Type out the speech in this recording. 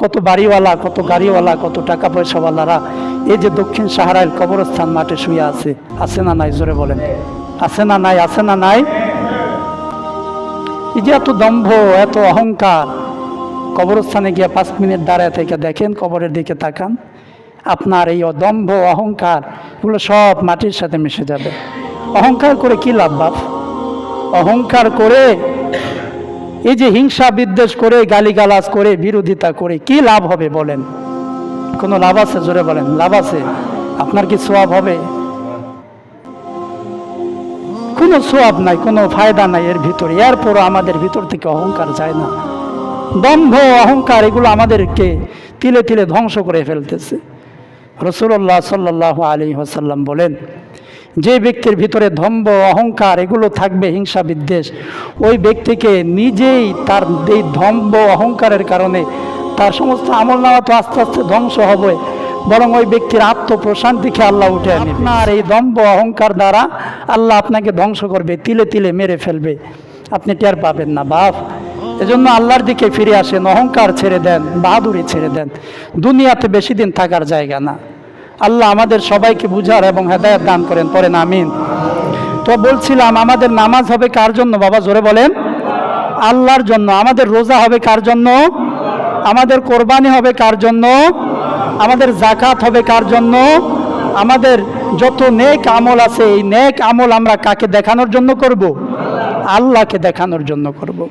কত বাড়িওয়ালা, কত গাড়িওয়ালা, কত টাকা পয়সাওয়ালারা এই যে দক্ষিণ সাহারায় কবরস্থান মাঠে শুয়ে আছে। আছে না নাই? জোরে বলেন। আছে না নাই? আছে না নাই? এই যে এত দম্ভ, এত অহংকার, কবরস্থানে গিয়ে পাঁচ মিনিট দাঁড়ায় থেকে দেখেন, কবরের দিকে তাকান, আপনার এই অদম্ভ অহংকার, এগুলো সব মাটির সাথে মিশে যাবে। অহংকার করে কি লাভ বাপ? অহংকার করে এই যে হিংসা বিদ্বেষ করে, গালিগালাজ করে, বিরোধিতা করে, কি লাভ হবে বলেন? কোনো লাভ আছে? জোরে বলেন, লাভ আছে? আপনার কি সোয়াব হবে? কোনো সোয়াব নাই, কোনো ফায়দা নাই এর ভিতরে। এরপরও আমাদের ভিতর থেকে অহংকার যায় না। দম্ভ, অহংকার, এগুলো আমাদেরকে তিলে তিলে ধ্বংস করে ফেলতেছে। রসুল্লাহ সাল্লাহ আলী হাসাল্লাম বলেন যে ব্যক্তির ভিতরে ধম্ব অহংকার, এগুলো থাকবে হিংসা, বিদ্বেষ, ওই ব্যক্তিকে নিজেই তার এই ধম্ব অহংকারের কারণে তার সমস্ত আমল নামা তো আস্তে আস্তে ধ্বংস হবে। বরং ওই ব্যক্তির আত্মপ্রশান্তিকে আল্লাহ উঠে আপনার এই দম্ব অহংকার দ্বারা আল্লাহ আপনাকে ধ্বংস করবে, তিলে তিলে মেরে ফেলবে। আপনি টের পাবেন না, বাপ। এজন্য আল্লাহর দিকে ফিরে আসেন, অহংকার ছেড়ে দেন, বাহাদুরি ছেড়ে দেন। দুনিয়াতে বেশি দিন থাকার জায়গা না। আল্লাহ আমাদের সবাইকে বুঝার এবং হেদায়ত দান করেন পরেন আমিন। তো বলছিলাম, আমাদের নামাজ হবে কার জন্য? বাবা, জোরে বলেন। আল্লাহর জন্য। আমাদের রোজা হবে কার জন্য? আমাদের কোরবানি হবে কার জন্য? আমাদের জাকাত হবে কার জন্য? আমাদের যত নেক আমল আছে, এই নেক আমল আমরা কাকে দেখানোর জন্য করব? আল্লাহকে দেখানোর জন্য করব।